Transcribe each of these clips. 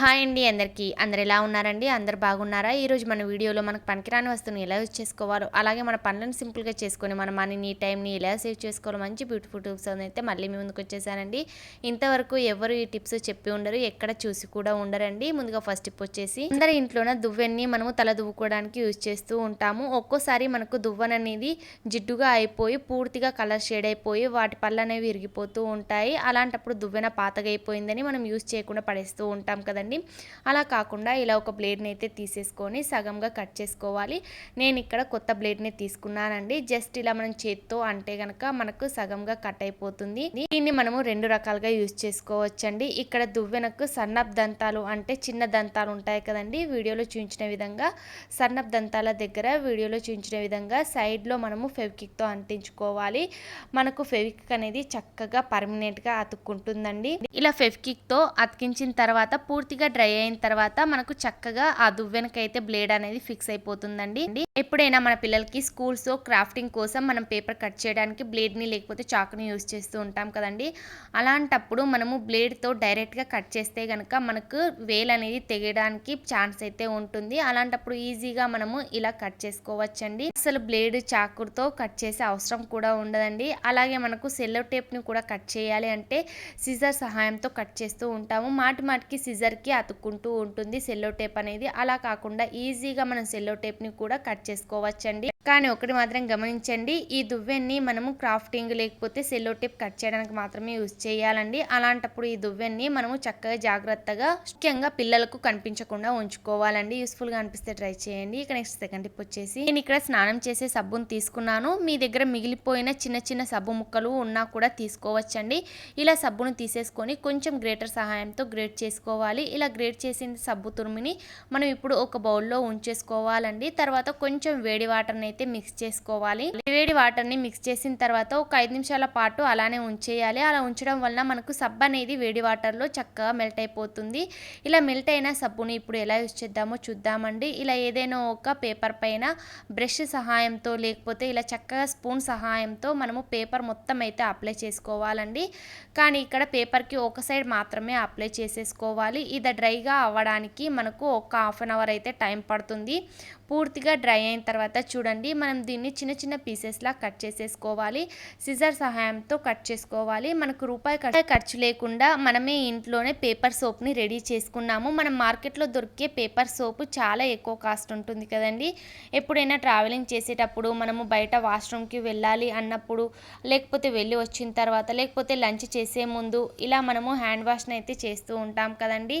Hi అండి అందరికీ. అందరు ఎలా ఉన్నారండి? అందరు బాగున్నారా? ఈరోజు మన వీడియోలో మనకు పనికిరాని వస్తువుని ఎలా యూజ్ చేసుకోవాలో అలాగే మన పనులను సింపుల్గా చేసుకొని మన మనీని టైంని ఎలా సేవ్ చేసుకోవాలో మంచి బ్యూటిఫుల్ టిప్స్ అయితే మళ్ళీ మీ ముందుకు వచ్చేసానండి. ఇంతవరకు ఎవరు ఈ టిప్స్ చెప్పి ఉండరు ఎక్కడ చూసి కూడా ఉండరండి. ముందుగా ఫస్ట్ టిప్ వచ్చేసి అందరి ఇంట్లోన దువ్వెన్ని మనము తల దువ్వుకోవడానికి యూజ్ చేస్తూ ఉంటాము. ఒక్కోసారి మనకు దువ్వెన అనేది జిడ్డుగా అయిపోయి పూర్తిగా కలర్ షేడ్ అయిపోయి వాటి పళ్ళు అనేవి విరిగిపోతూ ఉంటాయి. అలాంటప్పుడు దువ్వెన పాతగా అయిపోయిందని మనం యూజ్ చేయకుండా పడేస్తూ ఉంటాం కదండి. అలా కాకుండా ఇలా ఒక బ్లేడ్ని అయితే తీసేసుకొని సగంగా కట్ చేసుకోవాలి. నేను ఇక్కడ కొత్త బ్లేడ్ని తీసుకున్నానండి. జస్ట్ ఇలా మనం చేత్తో అంటే గనక మనకు సగంగా కట్ అయిపోతుంది. దీన్ని మనము రెండు రకాలుగా యూజ్ చేసుకోవచ్చండి. ఇక్కడ దువ్వెనకు సన్నప్ దంతాలు అంటే చిన్న దంతాలు ఉంటాయి కదండి. వీడియోలో చూపించిన విధంగా సన్నప్ దంతాల దగ్గర వీడియోలో చూపించిన విధంగా సైడ్లో మనము ఫెవికిక్తో అంటించుకోవాలి. మనకు ఫెవికిక్ అనేది చక్కగా పర్మనెంట్గా అతుక్కుంటుందండి. ఇలా ఫెవికిక్తో అతికించిన తర్వాత పూర్తిగా డ్రై అయిన తర్వాత మనకు చక్కగా ఆ దువ్వెనకైతే బ్లేడ్ అనేది ఫిక్స్ అయిపోతుందండి. ఎప్పుడైనా మన పిల్లలకి స్కూల్స్ క్రాఫ్టింగ్ కోసం మనం పేపర్ కట్ చేయడానికి బ్లేడ్ని లేకపోతే చాకుని యూజ్ చేస్తూ ఉంటాం కదండి. అలాంటప్పుడు మనము బ్లేడ్తో డైరెక్ట్గా కట్ చేస్తే కనుక మనకు వేల్ అనేది తెగడానికి ఛాన్స్ అయితే ఉంటుంది. అలాంటప్పుడు ఈజీగా మనము ఇలా కట్ చేసుకోవచ్చండి. అసలు బ్లేడ్ చాకుతో కట్ చేసే అవసరం కూడా ఉండదండి. అలాగే మనకు సెల్లో టేప్ని కూడా కట్ చేయాలి అంటే సిజర్ సహాయంతో కట్ చేస్తూ ఉంటాము. మాటి మాటికి సిజర్కి అతుక్కుంటూ ఉంటుంది సెల్లో టేప్ అనేది. అలా కాకుండా ఈజీగా మనం సెల్లో టేప్ని కూడా కట్ చేసుకోవచ్చండి. కానీ ఒకటి మాత్రం గమనించండి ఈ దువ్వెన్ని మనము క్రాఫ్టింగ్ లేకపోతే సెల్లో టేప్ కట్ చేయడానికి మాత్రమే యూజ్ చేయాలండి. అలాంటప్పుడు ఈ దువ్వెన్ని మనము చక్కగా జాగ్రత్తగా ముఖ్యంగా పిల్లలకు కనిపించకుండా ఉంచుకోవాలండి. యూస్ఫుల్గా అనిపిస్తే ట్రై చేయండి. ఇక నెక్స్ట్ సెకండ్ టిప్ వచ్చేసి నేను ఇక్కడ స్నానం చేసే సబ్బును తీసుకున్నాను. మీ దగ్గర మిగిలిపోయిన చిన్న చిన్న సబ్బు ముక్కలు ఉన్నా కూడా తీసుకోవచ్చండి. ఇలా సబ్బును తీసేసుకొని కొంచెం గ్రేటర్ సహాయంతో గ్రేట్ చేసుకోవాలి. ఇలా గ్రేట్ చేసిన సబ్బు తురుమిని మనం ఇప్పుడు ఒక బౌల్లో ఉంచేసుకోవాలండి. తర్వాత కొంచెం వేడి వాటర్ని అయితే మిక్స్ చేసుకోవాలి. వేడి వాటర్ని మిక్స్ చేసిన తర్వాత ఒక ఐదు నిమిషాల పాటు అలానే ఉంచేయాలి. అలా ఉంచడం వలన మనకు సబ్బు అనేది వేడి వాటర్లో చక్కగా మెల్ట్ అయిపోతుంది. ఇలా మెల్ట్ అయిన సబ్బుని ఇప్పుడు ఎలా యూజ్ చేద్దామో చూద్దామండి. ఇలా ఏదైనా ఒక పేపర్ పైన బ్రష్ సహాయంతో లేకపోతే ఇలా చక్కగా స్పూన్ సహాయంతో మనము పేపర్ మొత్తం అయితే అప్లై చేసుకోవాలండి. కానీ ఇక్కడ పేపర్కి ఒక సైడ్ మాత్రమే అప్లై చేసేసుకోవాలి. ఇది డ్రైగా అవ్వడానికి మనకు ఒక హాఫ్ అన్ అవర్ అయితే టైం పడుతుంది. పూర్తిగా డ్రై అయిన తర్వాత చూడండి మనం దీన్ని చిన్న చిన్న పీసెస్లా కట్ చేసేసుకోవాలి. సిజర్ సహాయంతో కట్ చేసుకోవాలి. మనకు రూపాయి ఖర్చు లేకుండా మనమే ఇంట్లోనే పేపర్ సోప్ని రెడీ చేసుకున్నాము. మనం మార్కెట్లో దొరికే పేపర్ సోప్ చాలా ఎక్కువ కాస్ట్ ఉంటుంది కదండి. ఎప్పుడైనా ట్రావెలింగ్ చేసేటప్పుడు మనము బయట వాష్రూమ్కి వెళ్ళాలి అన్నప్పుడు లేకపోతే వెళ్ళి వచ్చిన తర్వాత లేకపోతే లంచ్ చేసే ముందు ఇలా మనము హ్యాండ్ వాష్ని అయితే చేస్తూ ఉంటాం కదండి.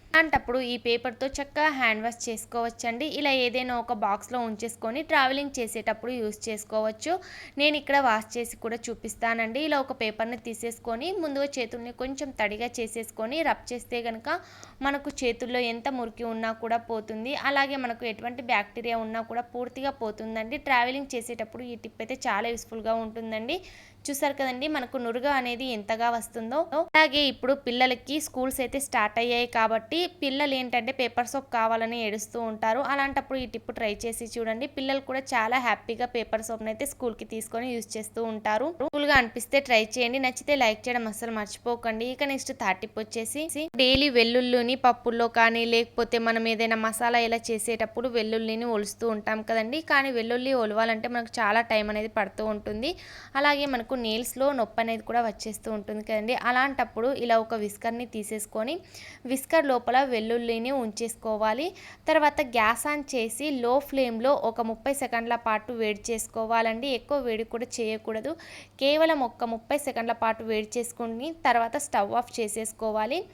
అలాంటప్పుడు ఈ పేపర్తో చక్కగా హ్యాండ్ వాష్ చేసుకోవచ్చండి. ఇలా ఏదైనా ఒక బాక్స్లో ఉంచేసుకొని ట్రావెలింగ్ చేసేటప్పుడు యూస్ చేసుకోవచ్చు. నేను ఇక్కడ వాష్ చేసి కూడా చూపిస్తానండి. ఇలా ఒక పేపర్ని తీసేసుకొని ముందుగా చేతుల్ని కొంచెం తడిగా చేసేసుకొని రబ్ చేస్తే కనుక మనకు చేతుల్లో ఎంత మురికి ఉన్నా కూడా పోతుంది. అలాగే మనకు ఎటువంటి బ్యాక్టీరియా ఉన్నా కూడా పూర్తిగా పోతుందండి. ట్రావెలింగ్ చేసేటప్పుడు ఈ టిప్ అయితే చాలా యూస్ఫుల్గా ఉంటుందండి. చూసారు కదండి మనకు నురుగ అనేది ఎంతగా వస్తుందో. అలాగే ఇప్పుడు పిల్లలకి స్కూల్స్ అయితే స్టార్ట్ అయ్యాయి కాబట్టి పిల్లలు ఏంటంటే పేపర్ సోప్ కావాలని ఏడుస్తూ ఉంటారు. అలాంటప్పుడు ఈ టిప్ ట్రై చేసి చూడండి. పిల్లలు కూడా చాలా హ్యాపీగా పేపర్ సోప్ అయితే స్కూల్కి తీసుకొని యూజ్ చేస్తూ ఉంటారు. గా అనిపిస్తే ట్రై చేయండి. నచ్చితే లైక్ చేయడం అసలు మర్చిపోకండి. ఇక నెక్స్ట్ థర్డ్ టిప్ వచ్చేసి డైలీ వెల్లుల్లిని పప్పుల్లో కానీ లేకపోతే మనం ఏదైనా మసాలా ఇలా చేసేటప్పుడు వెల్లుల్లిని ఒలుస్తూ ఉంటాం కదండి. కానీ వెల్లుల్లి ఒలవాలంటే మనకు చాలా టైం అనేది పడుతూ ఉంటుంది. అలాగే మనకు మనకు నెయిల్స్లో నొప్పి అనేది కూడా వచ్చేస్తూ ఉంటుంది కదండి. అలాంటప్పుడు ఇలా ఒక విస్కర్ని తీసేసుకొని విస్కర్ లోపల వెల్లుల్లిని ఉంచేసుకోవాలి. తర్వాత గ్యాస్ ఆన్ చేసి లో ఫ్లేమ్లో ఒక ముప్పై సెకండ్ల పాటు వేడి చేసుకోవాలండి. ఎక్కువ వేడి కూడా చేయకూడదు. కేవలం ఒక్క ముప్పై సెకండ్ల పాటు వేడి చేసుకుని తర్వాత స్టవ్ ఆఫ్ చేసేసుకోవాలి.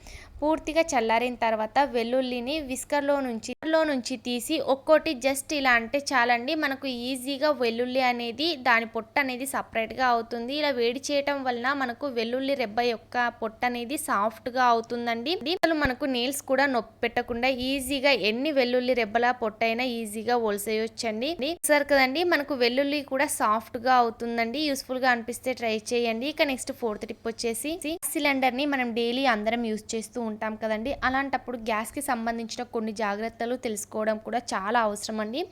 పూర్తిగా చల్లారిన తర్వాత వెల్లుల్లిని విస్కర్లో నుంచి లో నుంచి తీసి ఒక్కోటి జస్ట్ ఇలా అంటే చాలండి. మనకు ఈజీగా వెల్లుల్లి అనేది దాని పొట్ట అనేది సపరేట్గా అవుతుంది. ఇలా వేడి చేయటం వలన మనకు వెల్లుల్లి రెబ్బ యొక్క పొట్ట అనేది సాఫ్ట్గా అవుతుందండి. అసలు మనకు నీల్స్ కూడా నొప్పి పెట్టకుండా ఈజీగా ఎన్ని వెల్లుల్లి రెబ్బల పొట్ట అయినా ఈజీగా ఒలిసేయొచ్చండి. సరే కదండి మనకు వెల్లుల్లి కూడా సాఫ్ట్గా అవుతుందండి. యూస్ఫుల్గా అనిపిస్తే ట్రై చేయండి. ఇక నెక్స్ట్ ఫోర్త్ టిప్ వచ్చేసి సిలిండర్ని మనం డైలీ అందరం యూస్ చేస్తూ ఉంటాం కదండి. అలాంటప్పుడు గ్యాస్కి సంబంధించిన కొన్ని జాగ్రత్తలు తెలుసుకోవడం కూడా చాలా అవసరం అండి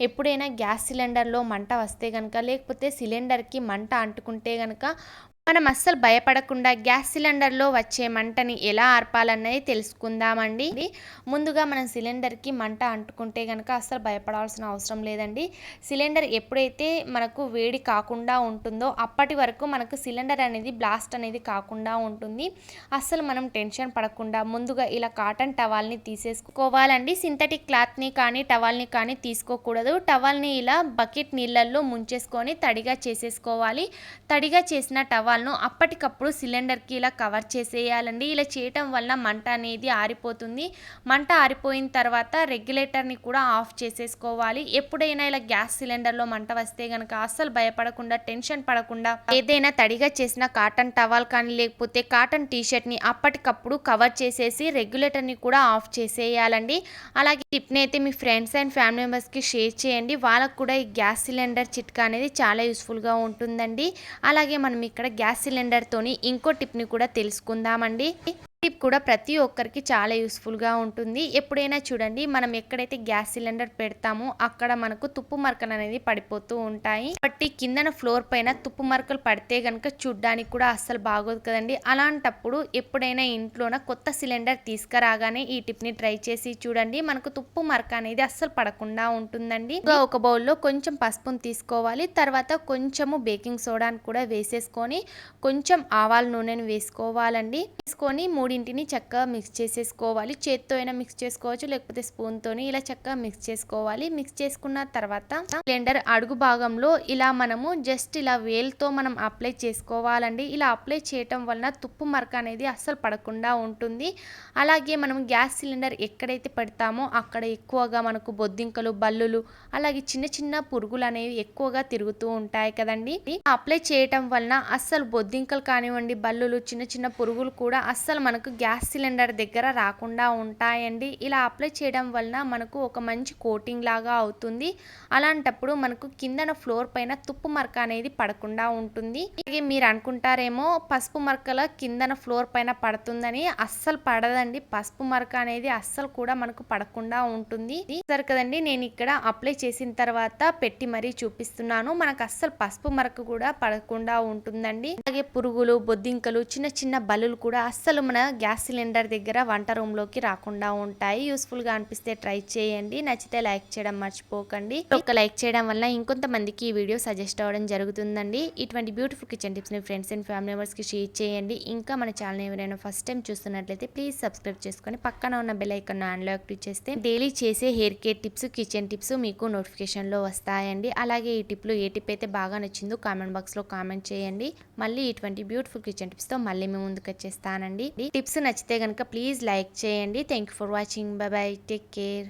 ఎప్పుడైనా గ్యాస్ సిలిండర్లో మంట వస్తే కనుక లేకపోతే సిలిండర్కి మంట అంటుకుంటే కనుక మనం అస్సలు భయపడకుండా గ్యాస్ సిలిండర్లో వచ్చే మంటని ఎలా ఆర్పాలన్నది తెలుసుకుందామండి. ముందుగా మనం సిలిండర్కి మంట అంటుకుంటే కనుక అస్సలు భయపడాల్సిన అవసరం లేదండి. సిలిండర్ ఎప్పుడైతే మనకు వేడి కాకుండా ఉంటుందో అప్పటి వరకు మనకు సిలిండర్ అనేది బ్లాస్ట్ అనేది కాకుండా ఉంటుంది. అస్సలు మనం టెన్షన్ పడకుండా ముందుగా ఇలా కాటన్ టవాల్ని తీసేసుకోవాలండి. సింథటిక్ క్లాత్ని కానీ టవాల్ని కానీ తీసుకోకూడదు. టవాల్ని ఇలా బకెట్ నీళ్ళల్లో ముంచేసుకొని తడిగా చేసేసుకోవాలి. తడిగా చేసిన వాళ్ళను అప్పటికప్పుడు సిలిండర్కి ఇలా కవర్ చేసేయాలండి. ఇలా చేయటం వల్ల మంట అనేది ఆరిపోతుంది. మంట ఆరిపోయిన తర్వాత రెగ్యులేటర్ని కూడా ఆఫ్ చేసేసుకోవాలి. ఎప్పుడైనా ఇలా గ్యాస్ సిలిండర్లో మంట వస్తే కనుక అస్సలు భయపడకుండా టెన్షన్ పడకుండా ఏదైనా తడిగా చేసిన కాటన్ టవాల్ కానీ లేకపోతే కాటన్ టీషర్ట్ని అప్పటికప్పుడు కవర్ చేసేసి రెగ్యులేటర్ని కూడా ఆఫ్ చేసేయాలండి. అలాగే టిప్ని అయితే మీ ఫ్రెండ్స్ అండ్ ఫ్యామిలీ మెంబర్స్కి షేర్ చేయండి. వాళ్ళకు కూడా ఈ గ్యాస్ సిలిండర్ చిట్కా అనేది చాలా యూస్ఫుల్గా ఉంటుందండి. అలాగే మనం ఇక్కడ గ్యాస్ గ్యాస్ సిలిండర్తోని ఇంకో టిప్ని కూడా తెలుసుకుందామండి. టిప్ కూడా ప్రతి ఒక్కరికి చాలా యూస్ఫుల్గా ఉంటుంది. ఎప్పుడైనా చూడండి మనం ఎక్కడైతే గ్యాస్ సిలిండర్ పెడతామో అక్కడ మనకు తుప్పు మరకలు అనేది పడిపోతూ ఉంటాయి. బట్టి కిందన ఫ్లోర్ పైన తుప్పు మరకలు పడితే కనుక చూడ్డానికి కూడా అస్సలు బాగోదు కదండి. అలాంటప్పుడు ఎప్పుడైనా ఇంట్లోన కొత్త సిలిండర్ తీసుకురాగానే ఈ టిప్ని ట్రై చేసి చూడండి. మనకు తుప్పు మరక అనేది అస్సలు పడకుండా ఉంటుందండి. ఇంకా ఒక బౌల్లో కొంచెం పసుపును తీసుకోవాలి. తర్వాత కొంచెము బేకింగ్ సోడాని కూడా వేసేసుకొని కొంచెం ఆవాల నూనెని వేసుకోవాలండి. వేసుకొని మూడింటిని చక్కగా మిక్స్ చేసేసుకోవాలి. చేత్తో అయినా మిక్స్ చేసుకోవచ్చు లేకపోతే స్పూన్తోని ఇలా చక్కగా మిక్స్ చేసుకోవాలి. మిక్స్ చేసుకున్న తర్వాత సిలిండర్ అడుగు భాగంలో ఇలా మనము జస్ట్ ఇలా వేల్తో మనం అప్లై చేసుకోవాలండి. ఇలా అప్లై చేయటం వలన తుప్పు మరక అనేది అస్సలు పడకుండా ఉంటుంది. అలాగే మనం గ్యాస్ సిలిండర్ ఎక్కడైతే పెడతామో అక్కడ ఎక్కువగా మనకు బొద్దింకలు బల్లులు అలాగే చిన్న చిన్న పురుగులు అనేవి ఎక్కువగా తిరుగుతూ ఉంటాయి కదండి. అప్లై చేయటం వలన అస్సలు బొద్దింకలు కానివ్వండి బల్లులు చిన్న చిన్న పురుగులు కూడా అస్సలు మనకు మనకు గ్యాస్ సిలిండర్ దగ్గర రాకుండా ఉంటాయండి. ఇలా అప్లై చేయడం వలన మనకు ఒక మంచి కోటింగ్ లాగా అవుతుంది. అలాంటప్పుడు మనకు కిందన ఫ్లోర్ పైన తుప్పు మరక అనేది పడకుండా ఉంటుంది. అలాగే మీరు అనుకుంటారేమో పసుపు మరకల కిందన ఫ్లోర్ పైన పడుతుందని అస్సలు పడదండి. పసుపు మరక అనేది అస్సలు కూడా మనకు పడకుండా ఉంటుంది. సరే కదండి నేను ఇక్కడ అప్లై చేసిన తర్వాత పెట్టి మరీ చూపిస్తున్నాను. మనకు అస్సలు పసుపు మరక కూడా పడకుండా ఉంటుందండి. అలాగే పురుగులు బొద్దింకలు చిన్న చిన్న బల్లులు కూడా అస్సలు మన గ్యాస్ సిలిండర్ దగ్గర వంట రూమ్లోకి రాకుండా ఉంటాయి. యూస్ఫుల్గా అనిపిస్తే ట్రై చేయండి. నచ్చితే లైక్ చేయడం మర్చిపోకండి. ఒక లైక్ చేయడం వల్ల ఇంకొంతమందికి ఈ వీడియో సజెస్ట్ అవ్వడం జరుగుతుందండి. ఇటువంటి బ్యూటిఫుల్ కిచెన్ టిప్స్ని ఫ్రెండ్స్ అండ్ ఫ్యామిలీ మెంబర్స్కి షేర్ చేయండి. ఇంకా మన ఛానల్ ఎవరైనా ఫస్ట్ టైం చూస్తున్నట్లయితే ప్లీజ్ సబ్స్క్రైబ్ చేసుకొని పక్కన ఉన్న బెల్ ఐకాన్ ఆన్లో యాక్టివ్ చేస్తే డైలీ చేసే hair care tips kitchen tips మీకు నోటిఫికేషన్లో వస్తాయండి. అలాగే ఈ టిప్లు ఏ టిప్ అయితే బాగా నచ్చిందో కామెంట్ బాక్స్లో కామెంట్ చేయండి. మళ్ళీ ఇటువంటి బ్యూటిఫుల్ కిచెన్ టిప్స్తో మళ్ళీ మేము ముందుకు వచ్చేస్తానండి. టిప్స్ నచ్చితే కనుక ప్లీజ్ లైక్ చేయండి. Thank you for watching bye bye take care